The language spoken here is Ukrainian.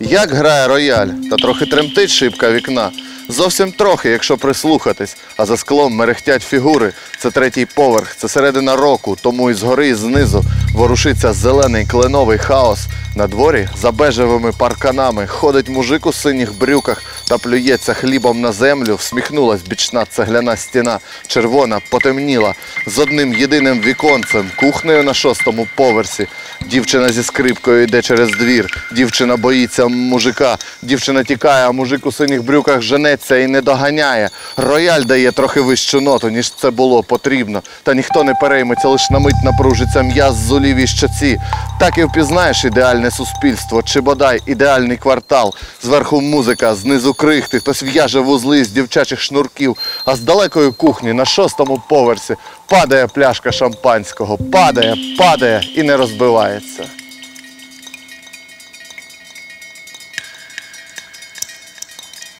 Як грає рояль, та трохи тремтить шибка вікна. Зовсім трохи, якщо прислухатись, а за склом мерехтять фігури. Це третій поверх, це середина року, тому і згори, і знизу ворушиться зелений кленовий хаос. На дворі за бежевими парканами ходить мужик у синіх брюках та плюється хлібом на землю. Всміхнулась бічна цегляна стіна, червона, потемніла, з одним єдиним віконцем, кухнею на шостому поверсі. Дівчина зі скрипкою йде через двір. Дівчина боїться мужика. Дівчина тікає, а мужик у синіх брюках женеться і не доганяє. Рояль дає трохи вищу ноту, ніж це було потрібно. Та ніхто не перейметься, лиш на мить напружиться м'яз з у лівій щоці. Так і впізнаєш ідеальне суспільство, чи бодай ідеальний квартал. Зверху музика, знизу крихти, хтось в'яже вузли з дівчачих шнурків, а з далекої кухні на шостому поверсі падає пляшка шампанського, падає, падає і не розбивається.